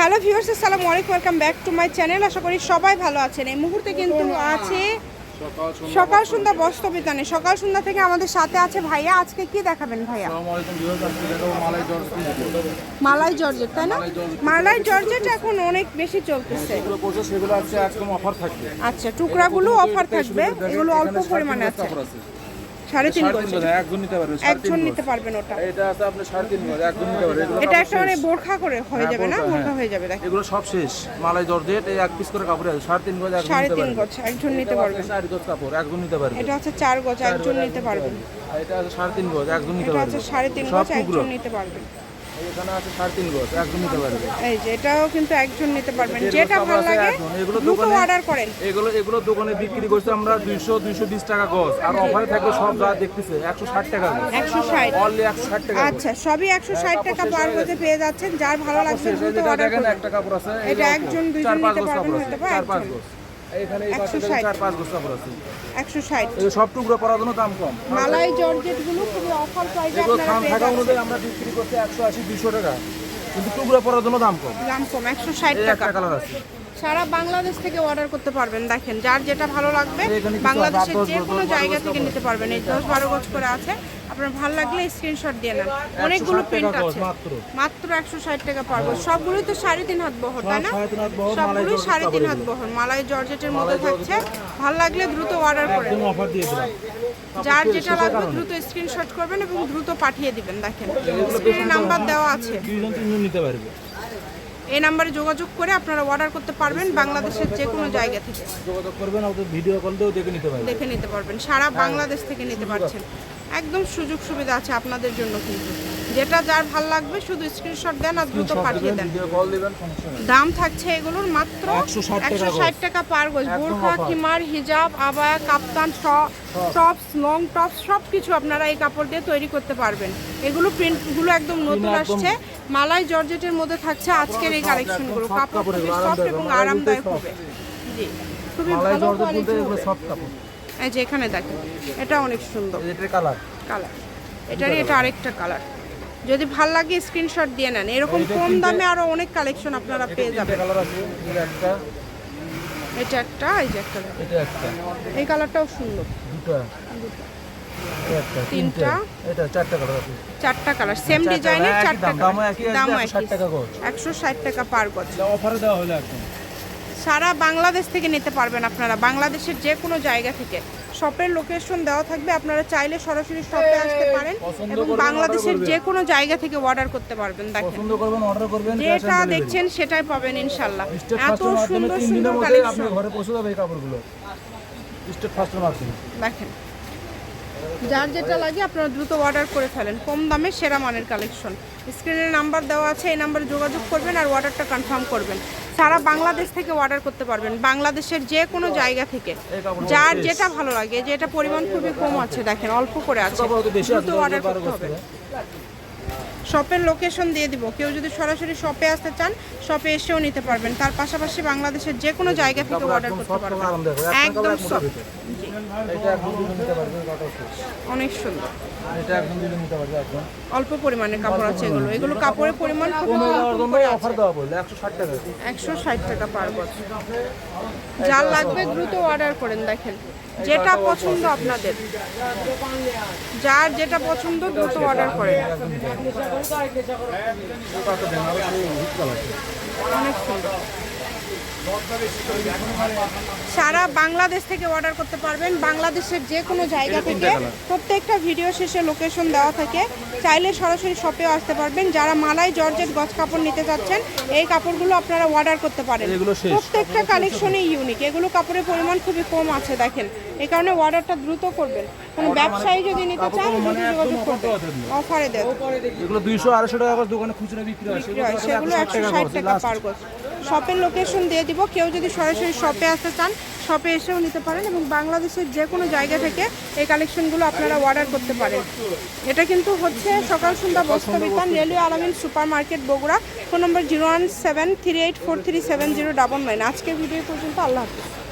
Hello viewers আসসালামু আলাইকুম welcome back to my channel. আশা করি সবাই ভালো আছেন। এই মুহূর্তে কিন্তু আছে সকাল সন্ধ্যা বস্ত্র বিতানে সকাল সন্ধ্যা থেকে আমাদের সাথে আছে ভাইয়া। আজকে কি দেখাবেন ভাইয়া? মালাই জর্জেট। তাই না? মালাই জর্জেট। এখন অনেক বেশি চলতেছে। সেগুলো আছে একদম অফার থাকবে। আচ্ছা টুকরাগুলো অফার থাকবে। এগুলো অল্প পরিমাণে আছে। সাড়ে তিন একজন নিতে পারবে একজন নিতে পারবেন ওটা। এটা আছে আপনি সাড়ে তিন গজ একজন নিতে পারবে। এটা একটা মানে বোরখা করে হয়ে হ্যাঁ, যাবে না? বোরখা, হ্যাঁ। হয়ে যাবে এগুলো সব শেষ। মালাই জর্জেট এই এক পিস করে কাপড় আছে। সাড়ে তিন গজ একজন সাড়ে তিন গজ একজন নিতে পারবেন। সাড়ে চার গজ কাপড় একজন নিতে পারবে। এটা হচ্ছে চার গজ একজন নিতে পারবেন। এটা আছে সাড়ে তিন গজ একজন নিতে এটা পারবে। সাড়ে তিন গজ একজন নিতে পারবেন। এখানে আছে সাড়ে তিন গজ একজন নিতে পারবে। এই যে এটাও কিন্তু একজন নিতে পারবেন। যেটা ভালো লাগে এগুলো দোকানে- অর্ডার করেন। এগুলো এগুলো দোকানে বিক্রি করছে আমরা দুইশো দুইশো বিশ টাকা গজ। আর অফারে থাকবে সব যা দেখতেছে একশো ষাট টাকা একশো ষাট। অনলি একশো ষাট টাকা আচ্ছা সবই একশো ষাট টাকা পার গজে পেয়ে যাচ্ছেন। যার ভালো লাগবে শেষ, এই দ্রুত অর্ডার দেখেন একটা কাপড় আছে। এটা একজন দুইজন নিতে পারবেন কাপড় হয়তো চার পাঁচ গজ। এইখানে এই একশো পাশে ষাট। চার পাঁচ গজ কাপড় আছে। একশো ষাট। এই সব টুকরো জন্য দাম কম। মালাই জর্জেটগুলো খুবই অফার প্রাইসে আপনারা খাম থাকা অনুযায়ী আমরা বিক্রি দুশো টাকা। কিন্তু টুকরো জন্য দাম কম। দাম টাকা। কালার আছে। সারা বাংলাদেশ থেকে অর্ডার করতে পারবেন। দেখেন যার যেটা ভালো লাগবে বাংলাদেশের যে কোনো জায়গা থেকে নিতে পারবেন। এই দশ বারো গজ করে আছে। আপনার ভালো লাগলে স্ক্রিনশট দিয়ে নেন। অনেকগুলো 160 প্রিন্ট আছে। মাত্র। একশো ষাট টাকা পারব সবগুলোই তো সাড়ে তিন হাত বহর তাই না? সবগুলোই সাড়ে তিন হাত। বহর মালাই জর্জেটের মধ্যে থাকছে। ভালো লাগলে দ্রুত অর্ডার দিলাম। যার যেটা লাগবে দ্রুত স্ক্রিনশট করবেন এবং দ্রুত পাঠিয়ে দিবেন দেখেন। স্ক্রিনে নাম্বার দেওয়া আছে। নিতে পারবে। এই নাম্বারে যোগাযোগ করে আপনারা অর্ডার করতে পারবেন বাংলাদেশের যে কোনো জায়গা থেকে। যোগাযোগ করবেন ভিডিও কল দিয়েও দেখে নিতে পারবেন। দেখে নিতে পারবেন সারা বাংলাদেশ থেকে নিতে পারছেন। একদম সুযোগ সুবিধা আছে আপনাদের জন্য কিন্তু। যেটা যার ভালো লাগবে শুধু স্ক্রিনশট দেন আর দ্রুত পাঠিয়ে দেন। দাম থাকছে এগুলোর মাত্র একশো ষাট টাকা পার গজ। বোরখা কিমার হিজাব আবায়া কাপ্তান টপস লং টপস সব কিছু আপনারা এই কাপড় দিয়ে তৈরি করতে পারবেন। এগুলো প্রিন্টগুলো একদম নতুন আসছে। মালাই জর্জেটের মধ্যে থাকছে আজকের এই কালেকশনগুলো কাপড় খুবই সফট এবং আরামদায়ক, হবে। জি খুবই ভালো কোয়ালিটি এই যে এখানে দেখেন এটা অনেক সুন্দর। কালার কালার এটারই এটা আরেকটা কালার যদি ভালো লাগে স্ক্রিনশট দিয়ে নেন। এরকম কম দামে আরও অনেক কালেকশন আপনারা পেয়ে যাবেন। এটা একটা এই যে একটা। এই কালারটাও সুন্দর। দুটো। তিনটে। এটা চারটা কালার আছে। চারটা কালার সেম চারটা ডিজাইনের চারটা দাম, দামও একই আসবে, দামও 160 টাকা গজ। টাকা পার গজ অফারে দেওয়া হলো একদম সারা বাংলাদেশ থেকে নিতে পারবেন আপনারা। বাংলাদেশের যে কোনো জায়গা থেকে। শপের লোকেশন দেওয়া থাকবে। আপনারা চাইলে সরাসরি শপে আসতে পারেন এবং বাংলাদেশের যে কোনো জায়গা থেকে অর্ডার করতে পারবেন দেখেন। যেটা দেখছেন সেটাই পাবেন ইনশাল্লাহ। এত সুন্দর সুন্দর কালেকশন ঘরে পৌঁছে যাবে এই কাপড়গুলো। স্টেট ফাস্টের মাধ্যমে। দেখেন। যার যেটা লাগে আপনারা দ্রুত অর্ডার করে ফেলেন। কম দামে সেরা মানের কালেকশন স্ক্রিনে নাম্বার দেওয়া আছে এই নাম্বারে যোগাযোগ করবেন আর অর্ডারটা কনফার্ম করবেন। সারা বাংলাদেশ থেকে অর্ডার করতে পারবেন বাংলাদেশের যে কোনো জায়গা থেকে। যার যেটা ভালো লাগে যেটা পরিমাণ খুবই কম আছে দেখেন অল্প করে আছে। দ্রুত অর্ডার করতে হবে। শপের লোকেশন দিয়ে দিব। কেউ যদি সরাসরি শপে আসতে চান শপে এসেও নিতে পারবেন। তার পাশাপাশি বাংলাদেশের যে কোনো জায়গা থেকে অর্ডার করতে পারবেন। একদম সব একদম এটা নিতে পারবে অনেক সুন্দর। এটা একদম দুজন নিতে পারবে একদম। অল্প পরিমাণে কাপড় আছে এগুলো। এগুলো কাপড়ের পরিমাণ অফার দেওয়া ষাট টাকা। একশো ষাট টাকা পার বছর। যার লাগবে দ্রুত অর্ডার করেন দেখেন। যেটা পছন্দ আপনাদের। যার যেটা পছন্দ দ্রুত অর্ডার করেন। অনেক সুন্দর। সারা বাংলাদেশ থেকে অর্ডার করতে পারবেন। বাংলাদেশের যে কোনো জায়গা থেকে প্রত্যেকটা ভিডিও শেষে লোকেশন দেওয়া থাকে। চাইলে সরাসরি শপেও আসতে পারবেন। যারা মালাই জর্জেট গছ কাপড় নিতে চাচ্ছেন এই কাপড়গুলো আপনারা অর্ডার করতে পারেন। প্রত্যেকটা কালেকশনই ইউনিক এগুলো কাপড়ের পরিমাণ খুবই কম আছে দেখেন। এই কারণে অর্ডারটা দ্রুত করবেন। কোনো ব্যবসায়ী যদি নিতে চান দ্রুত মানে যোগাযোগ করবেন। অফারে দেন। এগুলো দুইশো আড়াইশো টাকা দোকানে খুচরা বিক্রি হয়। সেগুলো একশো ষাট টাকা পার গজ। শপের লোকেশন দিয়ে দিব। কেউ যদি সরাসরি শপে আসতে চান শপে এসেও নিতে পারেন এবং বাংলাদেশের যে কোনো জায়গা থেকে এই কালেকশনগুলো আপনারা অর্ডার করতে পারেন। এটা কিন্তু হচ্ছে সকাল সন্ধ্যা বস্ত্র বিতান railway Alamin super market Bogura. Phone number zero one seven three eight four three seven zero double nine আজকের ভিডিও পর্যন্ত, আল্লাহ হাফিজ।